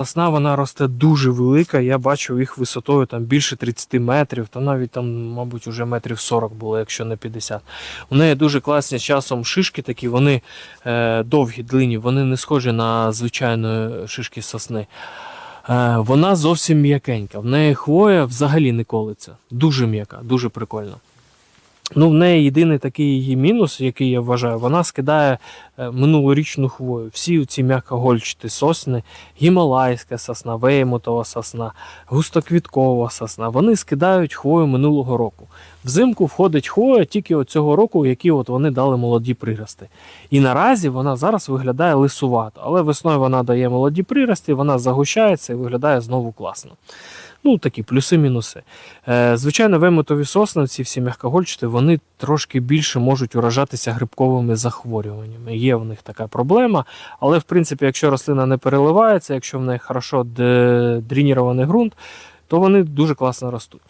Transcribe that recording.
Сосна вона росте дуже велика. Я бачив їх висотою там більше 30 метрів, та навіть там, мабуть, уже метрів 40 було, якщо не 50. У неї дуже класні часом шишки такі, вони е, довгі, длинні, вони не схожі на звичайні шишки сосни. Е, вона зовсім м'якенька. В неї хвоя взагалі не колиться. Дуже м'яка, дуже прикольно. Ну, в неї єдиний такий її мінус, який я вважаю, вона скидає е, минулорічну хвою. Всі ці м'якогольчаті сосни, гімалайська сосна, веймотова сосна, густоквіткова сосна, вони скидають хвою минулого року. Взимку входить хвоя тільки цього року, які от вони дали молоді прирости. І наразі вона зараз виглядає лисувато, але весною вона дає молоді прирости, вона загущається і виглядає знову класно. Ну, такі плюси-мінуси. Е, звичайно, вемотові сосни, ці всі м'якогольчаті, вони трошки більше можуть уражатися грибковими захворюваннями. Є в них така проблема. Але, в принципі, якщо рослина не переливається, якщо в неї хорошо дрінірований ґрунт, то вони дуже класно ростуть.